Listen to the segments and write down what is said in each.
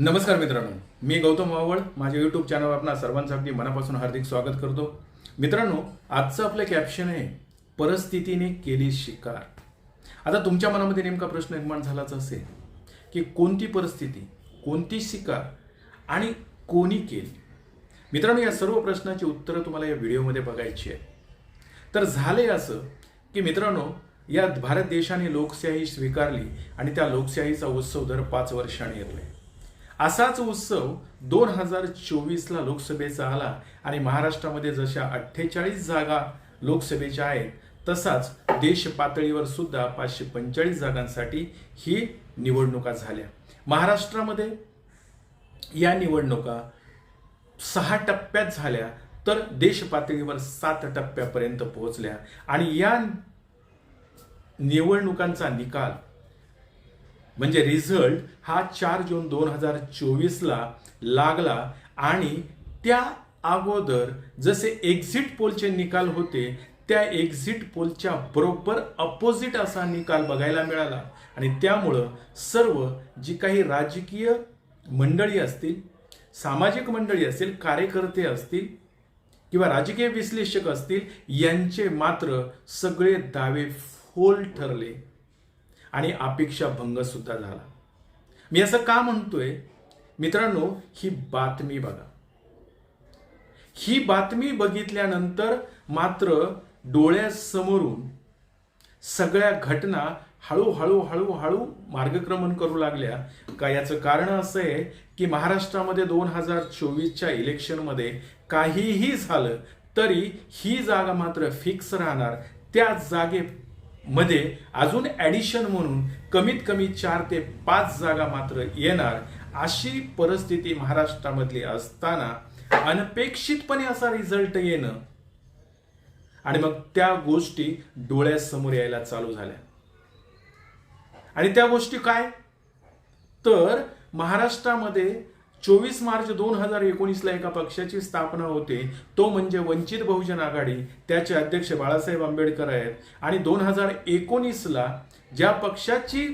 नमस्कार मित्रांनो मी गौतम वावळ माझ्या यूट्यूब चॅनलवर आपणा सर्वांचं अगदी मनापासून हार्दिक स्वागत करतो. मित्रांनो आजचं आपलं कॅप्शन आहे परिस्थितीने केली शिकार. आता तुमच्या मनामध्ये नेमका प्रश्न निर्माण झालाच असेल की कोणती परिस्थिती कोणती शिकार आणि कोणी केली? मित्रांनो या सर्व प्रश्नाची उत्तरं तुम्हाला या व्हिडिओमध्ये बघायची आहे तर झाले असं की मित्रांनो या भारत देशाने लोकशाही स्वीकारली आणि त्या लोकशाहीचा उत्सव दर पाच वर्षांनी येतोय. असाच उत्सव दोन हजार चोवीसला लोकसभेचा आला आणि महाराष्ट्रामध्ये जशा अठ्ठेचाळीस जागा लोकसभेच्या आहेत तसाच देश पातळीवर सुद्धा पाचशे पंचेचाळीस जागांसाठी ही निवडणुका झाल्या. महाराष्ट्रामध्ये या निवडणुका सहा टप्प्यात झाल्या तर देश पातळीवर सात टप्प्यापर्यंत पोहोचल्या. आणि या निवडणुकांचा निकाल म्हणजे रिझल्ट हा चार जून दोन हजार चोवीसला लागला आणि त्या अगोदर जसे एक्झिट पोलचे निकाल होते त्या एक्झिट पोलच्या बरोबर अपोजिट असा निकाल बघायला मिळाला. आणि त्यामुळं सर्व जी काही राजकीय मंडळी असतील सामाजिक मंडळी असतील कार्यकर्ते असतील किंवा राजकीय विश्लेषक असतील यांचे मात्र सगळे दावे फोल ठरले. आणि अपेक्षा भंग सुद्धा झाला. मी असं का म्हणतोय? मित्रांनो ही बातमी बघा. ही बातमी बघितल्यानंतर मात्र डोळ्यासमोरून सगळ्या घटना हळूहळू हळूहळू मार्गक्रमण करू लागल्या. का याचं कारण असं आहे की महाराष्ट्रामध्ये दोन हजार चोवीसच्या इलेक्शनमध्ये काहीही झालं तरी ही जागा मात्र फिक्स राहणार. त्या जागे मध्ये अजून ॲडिशन म्हणून कमीत कमी चार ते पाच जागा मात्र येणार अशी परिस्थिती महाराष्ट्रामधली असताना अनपेक्षितपणे असा रिझल्ट येणं. आणि मग त्या गोष्टी डोळ्यासमोर यायला चालू झाल्या. आणि त्या गोष्टी काय? तर महाराष्ट्रामध्ये चोवीस मार्च दोन हजार एकोणीसला एका पक्षाची स्थापना होते. तो म्हणजे वंचित बहुजन आघाडी त्याचे अध्यक्ष बाळासाहेब आंबेडकर आहेत. आणि दोन हजार एकोणीसला ज्या पक्षाची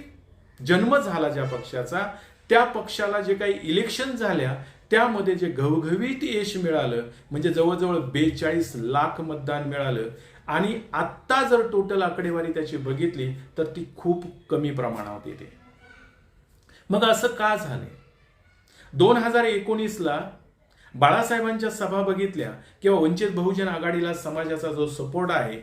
जन्म झाला ज्या पक्षाचा त्या पक्षाला जे काही इलेक्शन झाल्या त्यामध्ये जे घवघवीत यश मिळालं म्हणजे जवळजवळ बेचाळीस लाख मतदान मिळालं. आणि आत्ता जर टोटल आकडेवारी त्याची बघितली तर ती खूप कमी प्रमाणात येते. मग असं का झालं दोन हजार एकोणीसला बाळासाहेबांच्या सभा बघितल्या किंवा वंचित बहुजन आघाडीला समाजाचा जो सपोर्ट आहे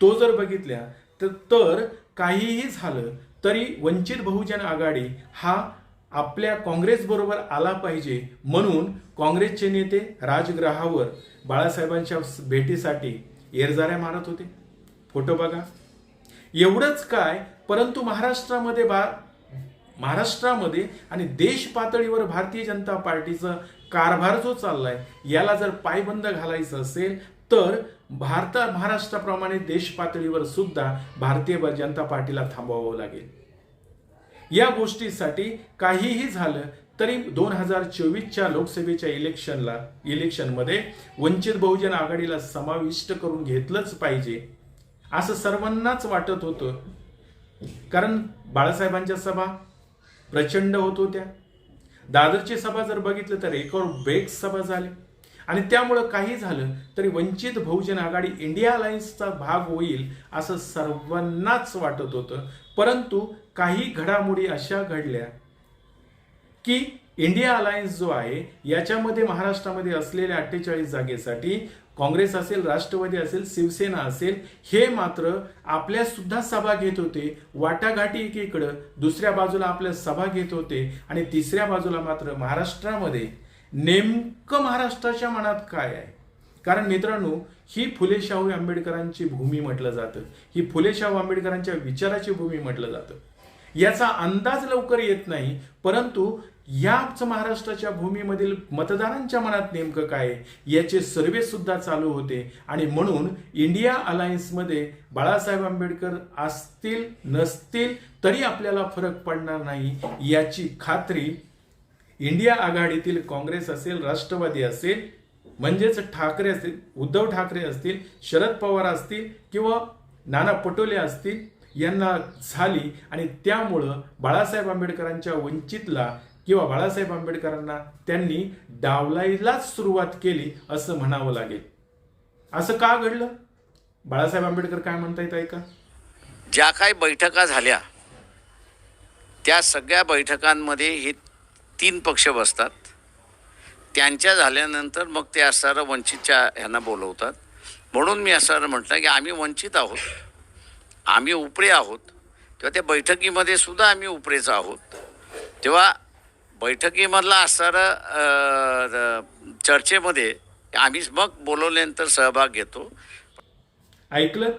तो जर बघितल्या तर तर काहीही झालं तरी वंचित बहुजन आघाडी हा आपल्या काँग्रेसबरोबर आला पाहिजे म्हणून काँग्रेसचे नेते राजग्रहावर बाळासाहेबांच्या भेटीसाठी येरजाऱ्या मारत होते. फोटो बघा. एवढंच काय परंतु महाराष्ट्रामध्ये बा महाराष्ट्रामध्ये आणि देश पातळीवर भारतीय जनता पार्टीचा कारभार जो चाललाय याला जर पायबंद घालायचं असेल तर भारत महाराष्ट्राप्रमाणे देश पातळीवर सुद्धा भारतीय जनता पार्टीला थांबवावं लागेल. या गोष्टीसाठी काहीही झालं तरी दोन हजार चोवीसच्या लोकसभेच्या इलेक्शनला इलेक्शनमध्ये वंचित बहुजन आघाडीला समाविष्ट करून घेतलंच पाहिजे असं सर्वांनाच वाटत होतं. कारण बाळासाहेबांच्या सभा प्रचंड होत होत्या. दादरची सभा जर बघितलं तर एकावर बेग सभा झाली. आणि त्यामुळं काही झालं तरी वंचित बहुजन आघाडी इंडिया अलायन्सचा भाग होईल असं सर्वांनाच वाटत होतं. परंतु काही घडामोडी अशा घडल्या की इंडिया अलायन्स जो आहे याच्यामध्ये महाराष्ट्रामध्ये असलेल्या अठ्ठेचाळीस जागेसाठी काँग्रेस असेल राष्ट्रवादी असेल शिवसेना असेल हे मात्र आपल्या सुद्धा सभा घेत होते. वाटाघाटी एकीकडं दुसऱ्या बाजूला आपल्या सभा घेत होते आणि तिसऱ्या बाजूला मात्र महाराष्ट्रामध्ये. नेमकं महाराष्ट्राच्या मनात काय आहे? कारण मित्रांनो ही फुले शाहू आंबेडकरांची भूमी म्हटलं जातं. ही फुले शाहू आंबेडकरांच्या विचाराची भूमी म्हटलं जातं. याचा अंदाज लवकर येत नाही परंतु याच महाराष्ट्राच्या भूमीमधील मतदारांच्या मनात नेमकं काय याचे सर्वे सुद्धा चालू होते. आणि म्हणून इंडिया अलायन्समध्ये बाळासाहेब आंबेडकर असतील नसतील तरी आपल्याला फरक पडणार नाही याची खात्री इंडिया आघाडीतील काँग्रेस असेल राष्ट्रवादी असेल म्हणजेच ठाकरे असतील उद्धव ठाकरे असतील शरद पवार असतील किंवा नाना पटोले असतील यांना झाली. आणि त्यामुळं बाळासाहेब आंबेडकरांच्या वंचितला किंवा बाळासाहेब आंबेडकरांना त्यांनी डावलायलाच सुरुवात केली असं म्हणावं लागेल. असं का घडलं? बाळासाहेब आंबेडकर काय म्हणतायत ऐका. ज्या काही बैठका झाल्या त्या सगळ्या बैठकांमध्ये हे तीन पक्ष बसतात. त्यांच्या झाल्यानंतर मग ते असणारं वंचितच्या ह्यांना बोलवतात. म्हणून मी असणारं म्हटलं की आम्ही वंचित आहोत. आम्ही उपरे आहोत. तेव्हा त्या बैठकीमध्ये सुद्धा आम्ही उपरेच आहोत. तेव्हा बैठकीमधला असणारं चर्चेमध्ये आम्ही मग बोलवल्यानंतर सहभाग घेतो. ऐकलं?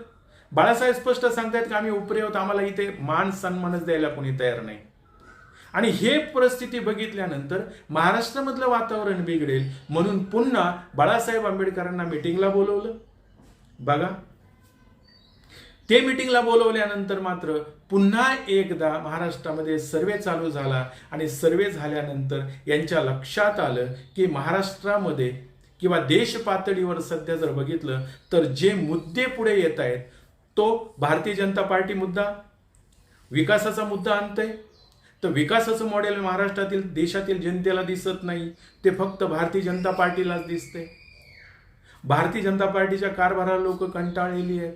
बाळासाहेब स्पष्ट सांगतायत की आम्ही उपरे आहोत आम्हाला इथे मान सन्मानच द्यायला कोणी तयार नाही. आणि हे परिस्थिती बघितल्यानंतर महाराष्ट्रामधलं वातावरण बिघडेल म्हणून पुन्हा बाळासाहेब आंबेडकरांना मिटिंगला बोलवलं. बघा. ते मिटिंगला बोलवल्यानंतर मात्र पुन्हा एकदा महाराष्ट्रामध्ये सर्वे चालू झाला आणि सर्वे झाल्यानंतर यांच्या लक्षात आलं की महाराष्ट्रामध्ये किंवा देश पातळीवर सध्या जर बघितलं तर जे मुद्दे पुढे येत आहेत तो भारतीय जनता पार्टी मुद्दा विकासाचा मुद्दा आणतंय. तर विकासाचं मॉडेल महाराष्ट्रातील देशातील जनतेला दिसत नाही. ते फक्त भारतीय जनता पार्टीलाच दिसते भारतीय जनता पार्टीच्या कारभाराला लोक कंटाळलेली आहेत.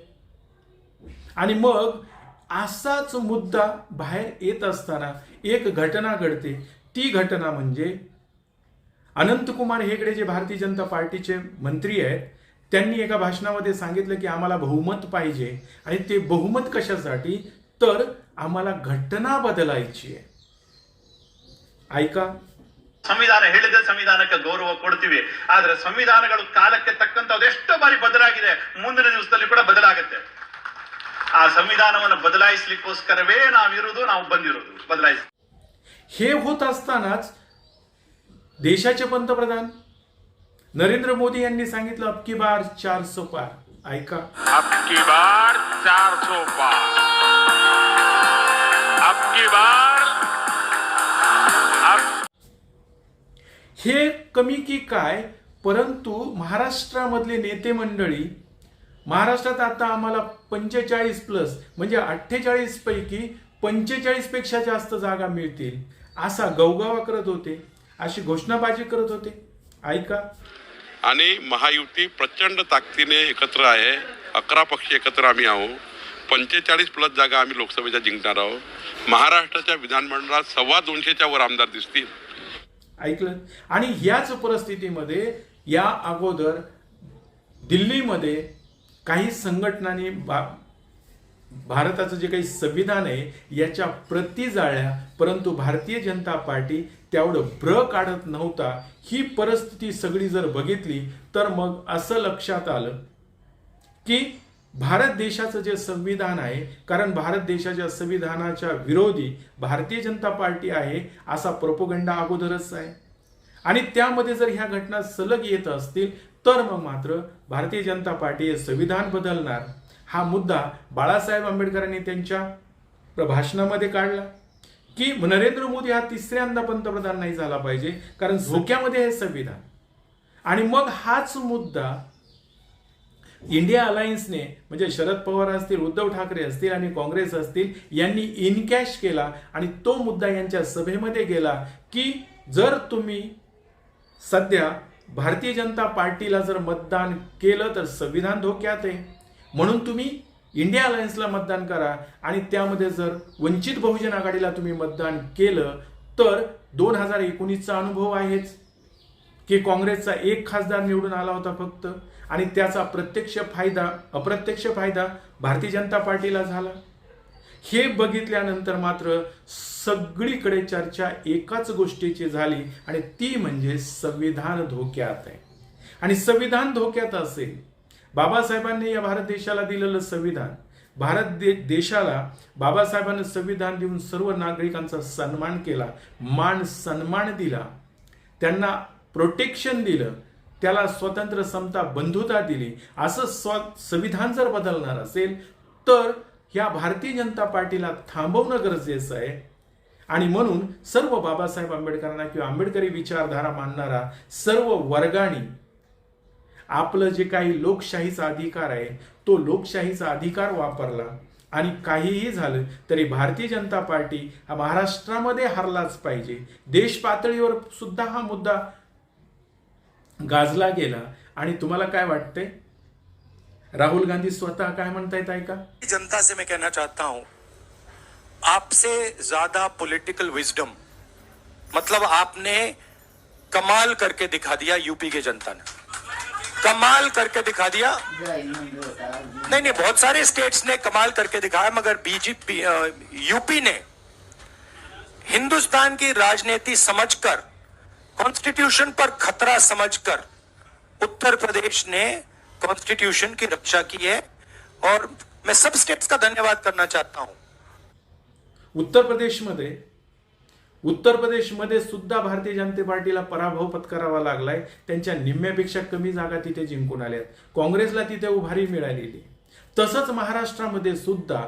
आणि मग असाच मुद्दा बाहेर येत असताना एक घटना घडते ती घटना म्हणजे अनंतकुमार हेगडे जे भारतीय जनता पार्टीचे मंत्री आहेत त्यांनी एका भाषणामध्ये सांगितलं की आम्हाला बहुमत पाहिजे आणि ते बहुमत कशासाठी तर आम्हाला घटना बदलायची आहे ऐका ಸಂವಿಧಾನ ಹೇಳಿದ ಸಂವಿಧಾನಕ್ಕೆ ಗೌರವ ಕೊಡ್ತೀವಿ ಆದ್ರೆ ಸಂವಿಧಾನಗಳು ಕಾಲಕ್ಕೆ ತಕ್ಕಂತ ಅದೆಷ್ಟೋ ಬಾರಿ ಬದಲಾಗಿದೆ ಮುಂದಿನ ದಿವಸದಲ್ಲಿ ಕೂಡ ಬದಲಾಗುತ್ತೆ ಆ ಸಂವಿಧಾನವನ್ನು ಬದಲಾಯಿಸ್ಲಿಕ್ಕೋಸ್ಕರವೇ ನಾವಿರುವುದು ನಾವು ಬಂದಿರೋದು ಬದಲಾಯಿಸಿ हे होत असतानाच देशाचे पंतप्रधान नरेंद्र मोदी यांनी सांगितलं अबकी बार चारसो पार ऐका अब की बार चार सौ पार अब की बार अब हे कमी की काय परंतु महाराष्ट्रामधले नेते मंडळी महाराष्ट्रात आता आम्हाला पंचेचाळीस प्लस म्हणजे अठ्ठेचाळीस पैकी पंचेचाळीसपेक्षा जास्त जागा मिळतील असा गवगावा करत होते. अशी घोषणाबाजी करत होते. ऐका. आणि महायुती प्रचंड ताकदीने एकत्र आहे. अकरा पक्ष एकत्र आम्ही आहोत. पंचेचाळीस प्लस जागा आम्ही लोकसभेच्या जिंकणार आहोत. महाराष्ट्राच्या विधानमंडळात सव्वा दोनशेच्या वर आमदार दिसतील. ऐकलं? आणि याच परिस्थितीमध्ये या अगोदर दिल्लीमध्ये काही संघटनांनी बा भारताचं जे काही संविधान आहे याच्या प्रती जाळल्या परंतु भारतीय जनता पार्टी तेवढं ब्र काढत नव्हता. ही परिस्थिती सगळी जर बघितली तर मग असं लक्षात आलं की भारत देशाचं जे संविधान आहे कारण भारत देशाच्या संविधानाच्या विरोधी भारतीय जनता पार्टी आहे असा प्रोपोगंडा अगोदरच आहे. आणि त्यामध्ये जर ह्या घटना सलग येत असतील तर मग मात्र भारतीय जनता पार्टी संविधान बदलणार. हा मुद्दा बाळासाहेब आंबेडकरांनी त्यांच्या भाषणामध्ये काढला. की नरेंद्र मोदी हा तिसऱ्यांदा पंतप्रधान नाही झाला पाहिजे कारण झोक्यामध्ये हे संविधान. आणि मग हाच मुद्दा इंडिया अलायन्सने म्हणजे शरद पवार असतील उद्धव ठाकरे असतील आणि काँग्रेस असतील यांनी इनकॅश केला आणि तो मुद्दा यांच्या सभेमध्ये गेला की जर तुम्ही सध्या भारतीय जनता पार्टीला जर मतदान केलं तर संविधान धोक्यात आहे. म्हणून तुम्ही इंडिया अलायन्सला मतदान करा आणि त्यामध्ये जर वंचित बहुजन आघाडीला तुम्ही मतदान केलं तर दोन हजार एकोणीसचा अनुभव आहेच. की काँग्रेसचा एक खासदार निवडून आला होता फक्त आणि त्याचा प्रत्यक्ष फायदा अप्रत्यक्ष फायदा भारतीय जनता पार्टीला झाला. हे बघितल्यानंतर मात्र सगळीकडे चर्चा एकाच गोष्टीची झाली आणि ती म्हणजे संविधान धोक्यात आहे. आणि संविधान धोक्यात असेल. बाबासाहेबांनी या भारत देशाला दिलेलं संविधान भारत दे देशाला बाबासाहेबांनी संविधान देऊन सर्व नागरिकांचा सन्मान केला मान सन्मान दिला त्यांना प्रोटेक्शन दिलं त्याला स्वतंत्र समता बंधुता दिली असं स्व संविधान जर बदलणार असेल तर या भारतीय जनता पार्टीला थांबवणं गरजेचं आहे. आणि म्हणून सर्व बाबासाहेब आंबेडकरांना किंवा आंबेडकरी विचारधारा मानणारा सर्व वर्गानी आपलं जे काही लोकशाहीचा अधिकार आहे तो लोकशाहीचा अधिकार वापरला. आणि काहीही झालं तरी भारतीय जनता पार्टी हा महाराष्ट्रामध्ये हरलाच पाहिजे. देश पातळीवर सुद्धा हा मुद्दा गाजला गेला. आणि तुम्हाला काय वाटतंय? राहुल गांधी स्वतः काय म्हणतायत, ऐका? जनता से मैं कहना चाहता हूँ, आपसे ज़्यादा पॉलिटिकल विजडम मतलब आपने कमाल करके दिखा दिया यूपी के जनता ने। कमाल करके दिखा दिया? नहीं नहीं, बहुत सारे स्टेट्स ने कमाल करके दिखाया, मगर बीजेपी यूपी ने हिंदुस्तान की राजनीति समझकर कॉन्स्टिट्यूशन पर खतरा समझकर, उत्तर प्रदेश ने कॉन्स्टिट्यूशन की रक्षा की है और मैं सब स्टेट्स का धन्यवाद करना चाहता हूं। उत्तर प्रदेशमध्ये उत्तर प्रदेशमध्ये सुद्धा भारतीय जनता पार्टीला पराभव पत्करावा लागलाय. त्यांच्या निम्म्यापेक्षा कमी जागा तिथे जिंकून आल्यात. काँग्रेसला तिथे उभारी मिळालेली. तसंच महाराष्ट्रामध्ये सुद्धा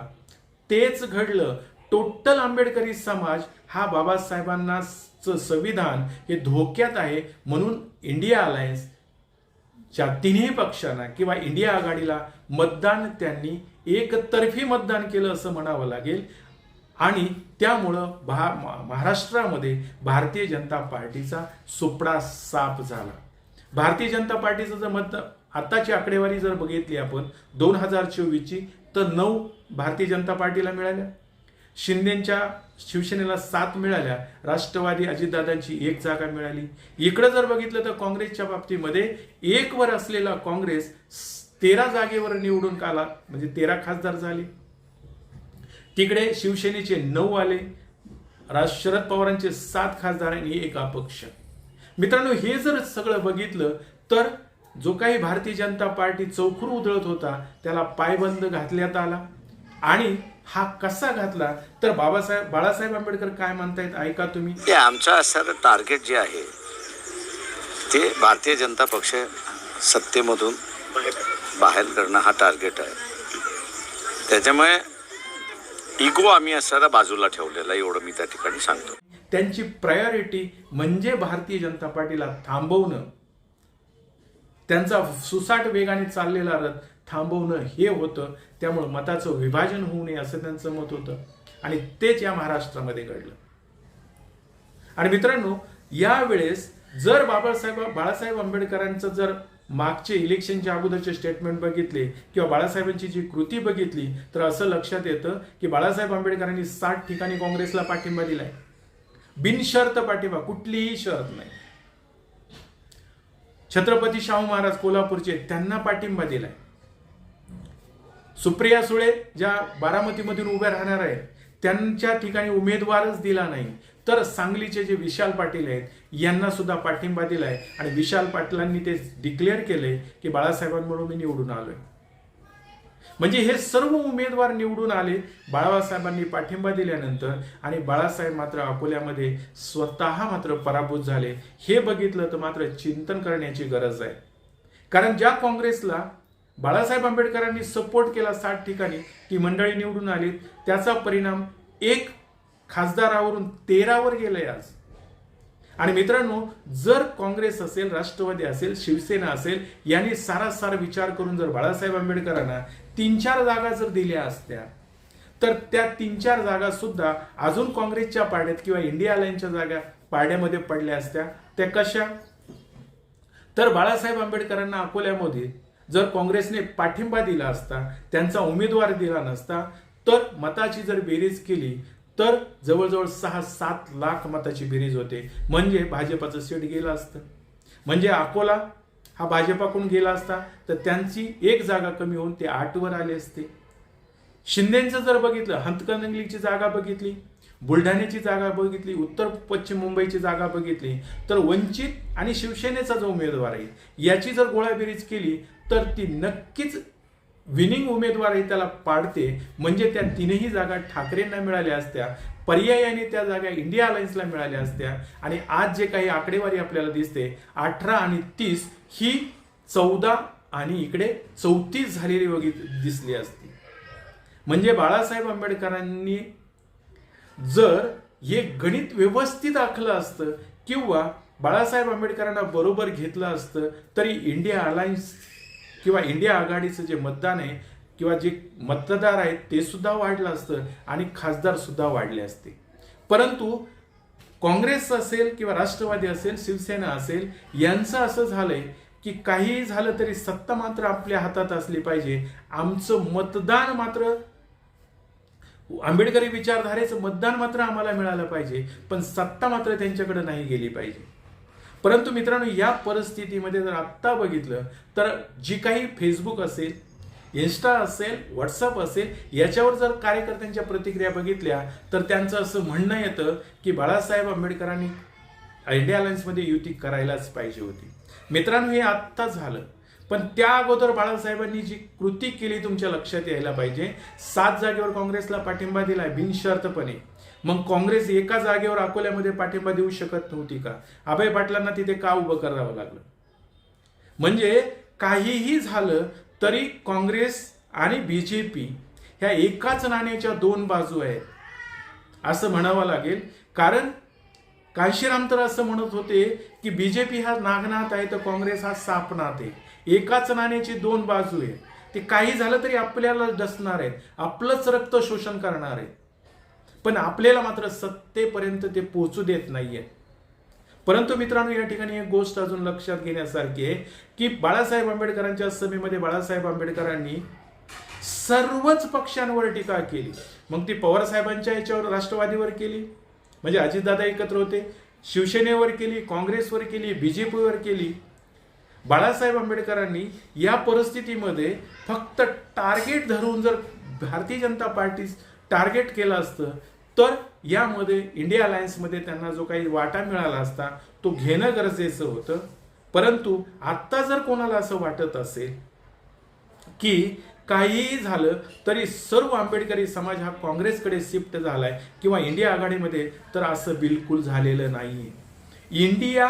तेच घडलं. टोटल आंबेडकरी समाज हा बाबासाहेबांना संविधान हे धोक्यात आहे म्हणून इंडिया अलायन्स च्या तिन्ही पक्षांना किंवा इंडिया आघाडीला मतदान त्यांनी एकतर्फी मतदान केलं असं म्हणावं लागेल. आणि त्यामुळं भा महाराष्ट्रामध्ये भारतीय जनता पार्टीचा सुपडा साफ झाला. भारतीय जनता पार्टीचं जर मत आत्ताची आकडेवारी जर बघितली आपण दोन हजार चोवीसची तर नऊ भारतीय जनता पार्टीला मिळाल्या. शिंदेच्या शिवसेनेला सात मिळाल्या राष्ट्रवादी अजितदादांची एक जागा मिळाली. इकडं जर बघितलं तर काँग्रेसच्या बाबतीमध्ये एक वर असलेला काँग्रेस तेरा जागेवर निवडून काला म्हणजे तेरा खासदार झाले. तिकडे शिवसेनेचे नऊ आले राज शरद पवारांचे सात खासदार आणि एक अपक्ष. मित्रांनो हे जर सगळं बघितलं तर जो काही भारतीय जनता पार्टी चौखूर उधळत होता त्याला पायबंद घातल्यात आला. आणि हा कसा घातला? तर बाबासाहेब बाळासाहेब आंबेडकर काय म्हणतायत? ऐका तुम्ही. आमचं असणारं टार्गेट जे आहे ते भारतीय जनता पक्ष सत्तेमधून बाहेर करणं हा टार्गेट आहे. त्याच्यामुळे इगो आम्ही असणारा बाजूला ठेवलेला एवढं मी त्या ठिकाणी सांगतो. त्यांची प्रायोरिटी म्हणजे भारतीय जनता पार्टीला थांबवणं. त्यांचा सुसाट वेगाने चाललेला रथ थांबवणं हे होतं. त्यामुळं मताचं विभाजन होऊ नये असं त्यांचं मत होतं. आणि तेच या महाराष्ट्रामध्ये घडलं. आणि मित्रांनो यावेळेस जर बाबासाहेब बाळासाहेब आंबेडकरांचं जर मागचे इलेक्शनच्या अगोदरचे स्टेटमेंट बघितले किंवा बाळासाहेबांची जी कृती बघितली तर असं लक्षात येतं की बाळासाहेब आंबेडकरांनी साठ ठिकाणी काँग्रेसला पाठिंबा दिलाय. बिनशर्त पाठिंबा कुठलीही शर्त नाही. छत्रपती शाहू महाराज कोल्हापूरचे त्यांना पाठिंबा दिलाय. सुप्रिया सुळे ज्या बारामतीमधून उभ्या राहणार आहेत त्यांच्या ठिकाणी उमेदवारच दिला नाही. तर सांगलीचे जे विशाल पाटील आहेत यांना सुद्धा पाठिंबा दिलाय. आणि विशाल पाटलांनी ते डिक्लेअर केले की बाळासाहेबांमुळे मी निवडून आलोय. म्हणजे हे सर्व उमेदवार निवडून आले बाळासाहेबांनी पाठिंबा दिल्यानंतर आणि बाळासाहेब मात्र अकोल्यामध्ये स्वतः मात्र पराभूत झाले. हे बघितलं तर मात्र चिंतन करण्याची गरज आहे. कारण ज्या काँग्रेसला बाळासाहेब आंबेडकरांनी सपोर्ट केला साठ ठिकाणी. ती मंडळी निवडून आली. त्याचा परिणाम एक खासदारावरून तेरावर गेलाय आज. आणि मित्रांनो जर काँग्रेस असेल राष्ट्रवादी असेल शिवसेना असेल यांनी सारासार विचार करून जर बाळासाहेब आंबेडकरांना तीन चार जागा जर दिल्या असत्या तर त्या तीन चार जागा सुद्धा अजून काँग्रेसच्या पाड्यात किंवा इंडिया अलायन्सच्या जागा पाड्यामध्ये पडल्या असत्या. त्या कशा? तर बाळासाहेब आंबेडकरांना अकोल्यामध्ये जर काँग्रेसने पाठिंबा दिला असता त्यांचा उमेदवार दिला नसता तर मताची जर बेरीज केली तर जवळजवळ सहा सात लाख मताची बेरीज होते. म्हणजे भाजपाचं सीट गेलं असतं. म्हणजे अकोला हा भाजपाकडून गेला असता तर त्यांची एक जागा कमी होऊन ते आठवर आले असते. शिंदेचं जर बघितलं हंतकनंगलीची जागा बघितली बुलढाण्याची जागा बघितली उत्तर पश्चिम मुंबईची जागा बघितली तर वंचित आणि शिवसेनेचा जो उमेदवार आहे याची जर गोळाबेरीज केली तर ती नक्कीच विनिंग उमेदवार त्याला पाडते. म्हणजे त्या तीनही जागा ठाकरेंना मिळाल्या असत्या पर्यायाने त्या जागा इंडिया अलायन्सला मिळाल्या असत्या. आणि आज जे काही आकडेवारी आपल्याला दिसते अठरा आणि तीस ही चौदा आणि इकडे चौतीस झालेली बघित दिसली असती. म्हणजे बाळासाहेब आंबेडकरांनी जर हे गणित व्यवस्थित आखलं असतं किंवा बाळासाहेब आंबेडकरांना बरोबर घेतलं असतं तरी इंडिया अलायन्स किंवा इंडिया आघाडीचं जे मतदान आहे किंवा जे मतदार आहेत ते सुद्धा वाढलं असतं आणि खासदार सुद्धा वाढले असते. परंतु काँग्रेस असेल किंवा राष्ट्रवादी असेल शिवसेना असेल यांचं असं झालंय की काहीही झालं तरी सत्ता मात्र आपल्या हातात असली पाहिजे. आमचं मतदान मात्र आंबेडकरी विचारधारेचं मतदान मात्र आम्हाला मिळालं पाहिजे पण सत्ता मात्र त्यांच्याकडे नाही गेली पाहिजे. परंतु मित्रांनो या परिस्थितीमध्ये जर आत्ता बघितलं तर जी काही फेसबुक असेल इन्स्टा असेल व्हॉट्सअप असेल याच्यावर जर कार्यकर्त्यांच्या प्रतिक्रिया बघितल्या तर त्यांचं असं म्हणणं येतं की बाळासाहेब आंबेडकरांनी इंडिया अलायन्समध्ये युती करायलाच पाहिजे होती. मित्रांनो हे आत्ता झालं. पण त्या अगोदर बाळासाहेबांनी जी कृती केली तुमच्या लक्षात यायला पाहिजे सात जागेवर काँग्रेसला पाठिंबा दिलाय बिनशर्तपणे. मग काँग्रेस एका जागेवर अकोल्यामध्ये पाठिंबा देऊ शकत नव्हती का? अभय पाटलांना तिथे का उभं करावं लागलं? म्हणजे काहीही झालं तरी काँग्रेस आणि बीजेपी ह्या एकाच नाण्याच्या दोन बाजू आहेत. असं म्हणावं लागेल. कारण काशीराम तर असं म्हणत होते की बीजेपी हा नागनाथ आहे तर काँग्रेस हा सापनाथ आहे. एकाच नाण्याची दोन बाजू आहे ते काही झालं तरी आपल्याला डसणार आहेत. आपलंच रक्त शोषण करणार आहेत. पण आपल्याला मात्र सत्तेपर्यंत ते पोचू देत नाहीये. परंतु मित्रांनो या ठिकाणी एक गोष्ट अजून लक्षात घेण्यासारखी आहे की बाळासाहेब आंबेडकरांच्या सभेमध्ये बाळासाहेब आंबेडकरांनी सर्वच पक्षांवर टीका केली. मग ती पवार साहेबांच्या याच्यावर राष्ट्रवादीवर केली म्हणजे अजितदादा एकत्र होते शिवसेनेवर केली काँग्रेसवर केली बीजेपीवर केली. बाळासाहेब आंबेडकरांनी या परिस्थितीमध्ये फक्त टार्गेट धरून जर भारतीय जनता पार्टी टार्गेट केलं असतं तर यामध्ये इंडिया अलायन्समध्ये त्यांना जो काही वाटा मिळाला असता तो घेणं गरजेचं होतं. परंतु आत्ता जर कोणाला असं वाटत असेल की काहीही झालं तरी सर्व आंबेडकरी समाज हा काँग्रेसकडे शिफ्ट झालाय किंवा इंडिया आघाडीमध्ये तर असं बिलकुल झालेलं नाही इंडिया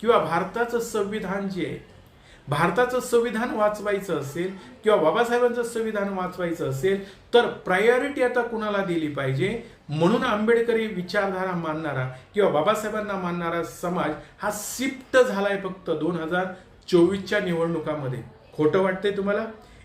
किंवा भारताचं संविधान जे आहे भारताचं संविधान वाचवायचं असेल किंवा बाबासाहेबांचं संविधान वाचवायचं असेल तर प्रायोरिटी आता कुणाला दिली पाहिजे? म्हणून आंबेडकरी विचारधारा मानणारा किंवा बाबासाहेबांना मानणारा समाज हा शिफ्ट झालाय फक्त दोन हजार चोवीसच्या निवडणुकामध्ये. खोटं वाटतंय तुम्हाला?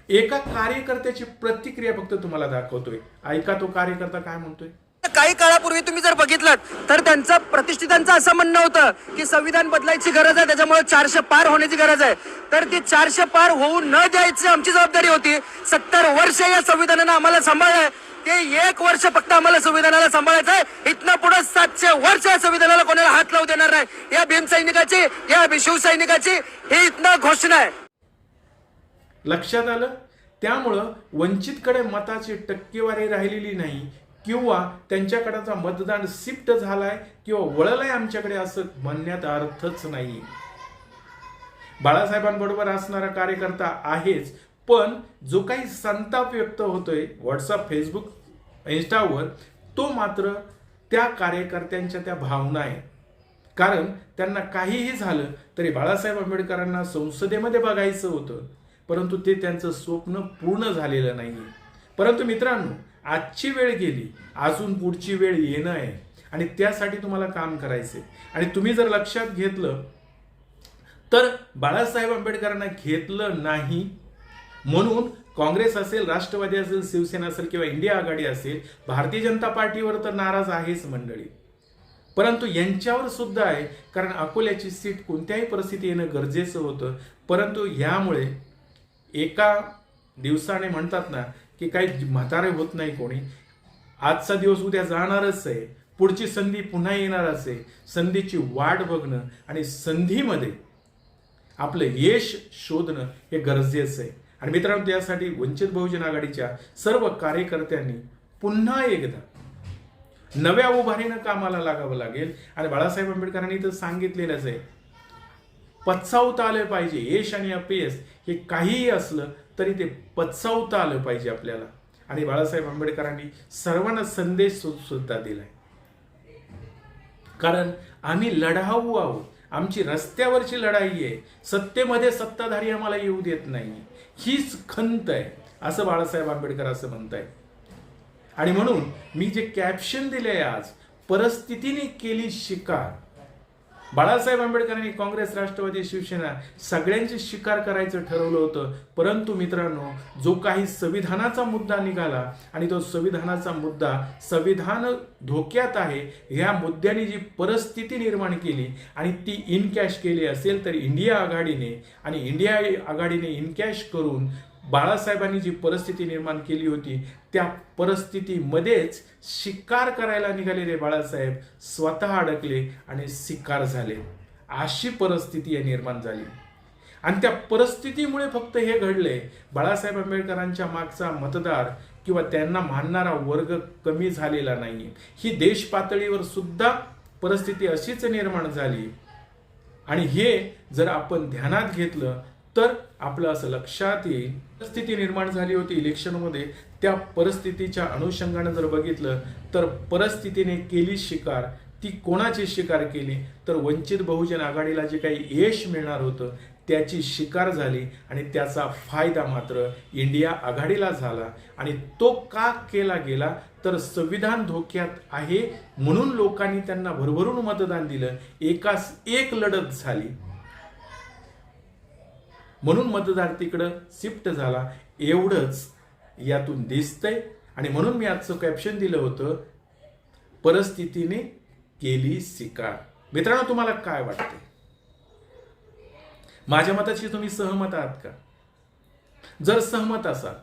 एका कार्यकर्त्याची प्रतिक्रिया फक्त तुम्हाला दाखवतोय. ऐका तो कार्यकर्ता काय म्हणतोय? काही काळापूर्वी तुम्ही जर बघितलं तर त्यांचं प्रतिष्ठितांचं असं म्हणणं होतं की संविधान बदलायची गरज आहे त्याच्यामुळे चारशे पार होण्याची गरज आहे. तर ती चारशे पार होऊ न द्यायची आमची जबाबदारी होती. सत्तर वर्ष या संविधानानं आम्हाला सांभाळलंय. ते एक वर्ष फक्त आम्हाला संविधानाला सांभाळायचं आहे. इथनं पुढे सातशे वर्ष या संविधानाला कोणाला हात लावू देणार नाही. या भीमसैनिकाची या शिवसैनिकाची ही इथनं घोषणा आहे. लक्षात आलं? त्यामुळं वंचितकडे मताची टक्केवारी राहिलेली नाही. किंवा त्यांच्याकडचा मतदान शिफ्ट झालाय किंवा वळलाय आमच्याकडे असं म्हणण्यात अर्थच नाही बाळासाहेबांबरोबर असणारा कार्यकर्ता आहेच पण जो काही संताप व्यक्त होतोय व्हॉट्सअप फेसबुक इन्स्टावर तो मात्र त्या कार्यकर्त्यांच्या त्या भावना आहेत कारण त्यांना काहीही झालं तरी बाळासाहेब आंबेडकरांना संसदेमध्ये बघायचं होतं परंतु ते त्यांचं स्वप्न पूर्ण झालेलं नाही परंतु मित्रांनो आजची वेळ गेली अजून पुढची वेळ येणं आहे. आणि त्यासाठी तुम्हाला काम करायचे आणि तुम्ही जर लक्षात घेतलं तर बाळासाहेब आंबेडकरांना घेतलं नाही म्हणून काँग्रेस असेल राष्ट्रवादी असेल शिवसेना असेल किंवा इंडिया आघाडी असेल भारतीय जनता पार्टीवर तर नाराज आहेच मंडळी. परंतु यांच्यावर सुद्धा आहे कारण अकोल्याची सीट कोणत्याही परिस्थिती येणं गरजेचं होतं. परंतु यामुळे एका दिवसाने म्हणतात ना की काही म्हातारे होत नाही कोणी. आजचा दिवस उद्या जाणारच आहे. पुढची संधी पुन्हा येणारच आहे. संधीची वाट बघणं आणि संधीमध्ये आपलं यश शोधणं हे गरजेचं आहे. आणि मित्रांनो त्यासाठी वंचित बहुजन आघाडीच्या सर्व कार्यकर्त्यांनी पुन्हा एकदा नव्या उभारीनं कामाला लागावं लागेल. आणि बाळासाहेब आंबेडकरांनी तर सांगितलेलंच आहे. पचवता आलं पाहिजे. यश आणि अपयश हे काहीही असलं तरी ते पचवता आलं पाहिजे आपल्याला. आणि बाळासाहेब आंबेडकरांनी सर्वांना संदेश सुद्धा दिलाय. कारण आम्ही लढाऊ आहोत. आमची रस्त्यावरची लढाई आहे. सत्तेमध्ये सत्ताधारी आम्हाला येऊ देत नाही हीच खंत आहे. असं बाळासाहेब आंबेडकर असं म्हणताय आणि म्हणून मी जे कॅप्शन दिले आज परिस्थितीने केली शिकार बाळासाहेब आंबेडकरांनी काँग्रेस राष्ट्रवादी शिवसेना सगळ्यांची शिकार करायचं ठरवलं होतं. परंतु मित्रांनो जो काही संविधानाचा मुद्दा निघाला आणि तो संविधानाचा मुद्दा संविधान धोक्यात आहे ह्या मुद्द्याने जी परिस्थिती निर्माण केली आणि ती इनकॅश केली असेल तर इंडिया आघाडीने आणि इंडिया आघाडीने इनकॅश करून बाळासाहेबांनी जी परिस्थिती निर्माण केली होती त्या परिस्थितीमध्येच शिकार करायला निघालेले बाळासाहेब. स्वतः अडकले आणि शिकार झाले. अशी परिस्थिती निर्माण झाली. आणि त्या परिस्थितीमुळे फक्त हे घडले. बाळासाहेब आंबेडकरांच्या मागचा मतदार किंवा त्यांना मानणारा वर्ग कमी झालेला नाही ही देश पातळीवर सुद्धा परिस्थिती अशीच निर्माण झाली. आणि हे जर आपण ध्यानात घेतलं तर आपलं असं लक्षात येईल. परिस्थिती निर्माण झाली होती इलेक्शनमध्ये त्या परिस्थितीच्या अनुषंगाने जर बघितलं तर परिस्थितीने केली शिकार. ती कोणाची शिकार केली? तर वंचित बहुजन आघाडीला जे काही यश मिळणार होतं त्याची शिकार झाली आणि त्याचा फायदा मात्र इंडिया आघाडीला झाला. आणि तो का केला गेला? तर संविधान धोक्यात आहे म्हणून लोकांनी त्यांना भरभरून मतदान दिलं. एकास एक लढत झाली. म्हणून मतदार तिकडं शिफ्ट झाला. एवढंच यातून दिसतंय. आणि म्हणून मी आजचं कॅप्शन दिलं होतं परिस्थितीने केली शिकार. मित्रांनो तुम्हाला काय वाटते माझ्या मताशी तुम्ही सहमत आहात का? जर सहमत असाल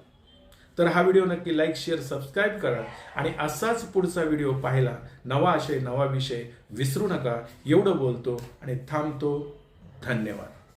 तर हा व्हिडिओ नक्की लाईक शेअर सबस्क्राईब करा. आणि असाच पुढचा व्हिडिओ पाहिला नवा आशय नवा विषय विसरू नका. एवढं बोलतो आणि थांबतो. धन्यवाद.